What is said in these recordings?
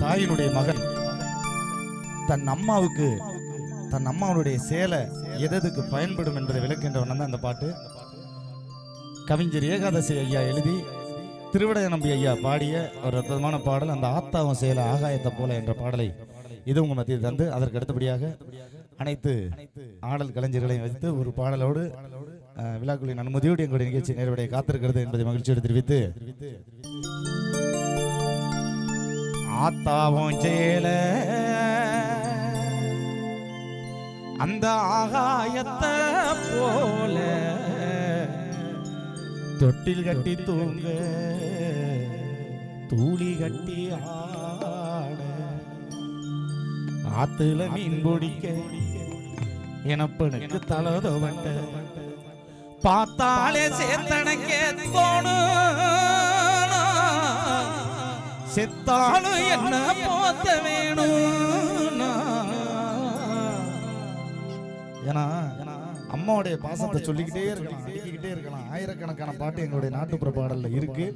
தாயினுடைய மகன். தன் அம்மாவுக்கு தன் அம்மாவுடைய சேலை எததுக்கு பயன்படும் என்பதை விளக்கின்றவன் தான் அந்த பாட்டு. கவிஞர் ஏகாதசி ஐயா எழுதி திருவிடைய நம்பி ஐயா பாடிய ஒரு அற்புதமான பாடல் அந்த ஆத்தாவும் சேலை ஆகாயத்தை போல என்ற பாடலை இது உங்க மத்தியில் தந்து அதற்கு அடுத்தபடியாக அனைத்து ஆடல் கலைஞர்களையும் வைத்து ஒரு பாடலோடு அஹ், அனுமதியோடு எங்களுடைய நிகழ்ச்சி நேரடியாக காத்திருக்கிறது என்பதை மகிழ்ச்சியோடு தெரிவித்து ஆத்தாவும் சேல அந்த ஆகாயத்தை போல தொட்டில் கட்டி தூங்க தூளி கட்டி ஆட. ஆத்துல மீன் பிடிக்க எனப்பனுக்கு தலதவட்ட பார்த்தாலே சேர்த்தனக்கே தோணும். செத்தாலும் என்ன போத்த வேணும்? ஏன்னா அம்மாவுடைய பாசத்தை சொல்லிக்கிட்டே இருக்கலாம் அடிக்கிட்டே இருக்கலாம். ஆயிரக்கணக்கான பாட்டு எங்களுடைய நாட்டுப்புற பாடல்ல இருக்கு.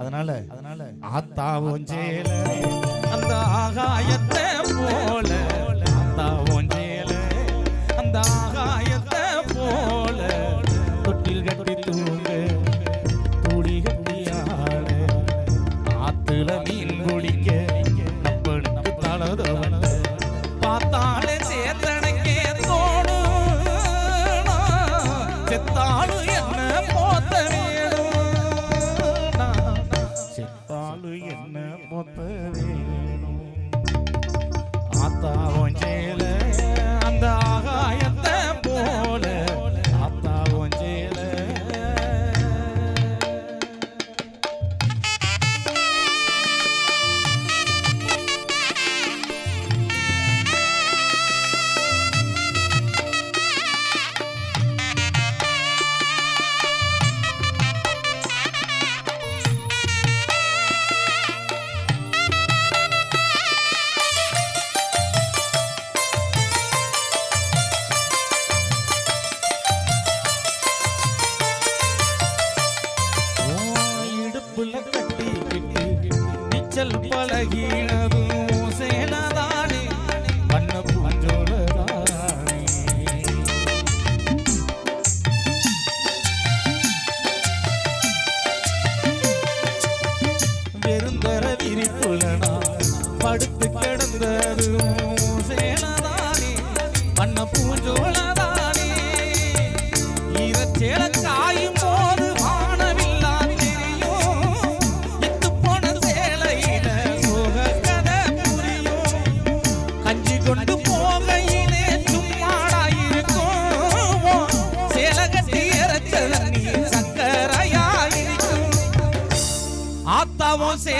அதனால அதனால ஆத்தாவும் சேல அந்த ஆகாயத்தை போல ஆத்தாவும் சேல அந்த ஆகாயத்தை போல. இடுப்புல கட்டிக்கிட்டு நீச்சல் பழகினதும் சேனதானே. வண்ண பூஞ்சோலதானே. வெறுந்தர படுத்து கிடந்ததும் சேனதானே. வண்ண பூஞ்சோலதானே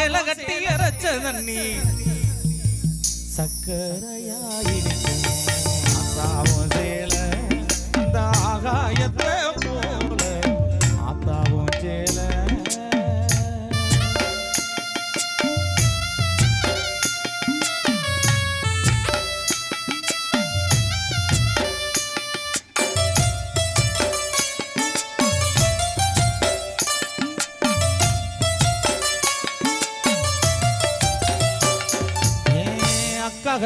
ஆத்தாவும் கட்டி அரைச்ச தண்ணி சக்கரையாயிருக்கும் இருக்கும் ஆத்தாவும் ஆகாயத்தை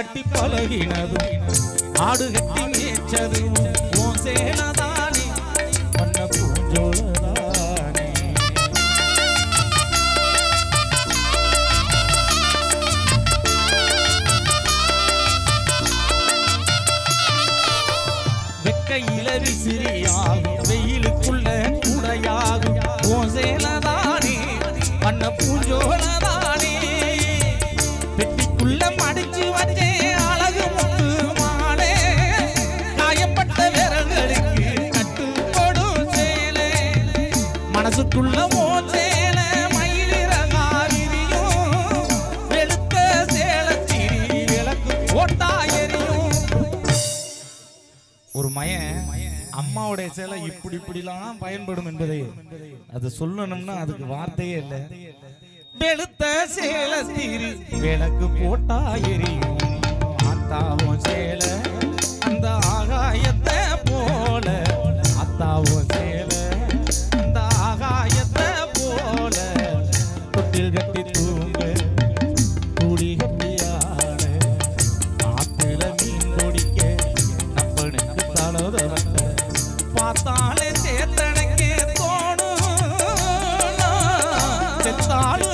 கட்டி பழகினதும் ஆடு கட்டி மேய்ச்சதும் உன் சேனதானே. பண்ண வெக்கையில விசிறியாகும் மயன் அம்மாவுடைய சேலை இப்படி இப்படிலாம் பயன்படும் என்பதை அது சொல்லணும்னா அதுக்கு வார்த்தையே இல்லை. வெளுத்த சேலை தீரி விளக்கு போட்டா எரியும். ஆத்தாவும் சேலை the tall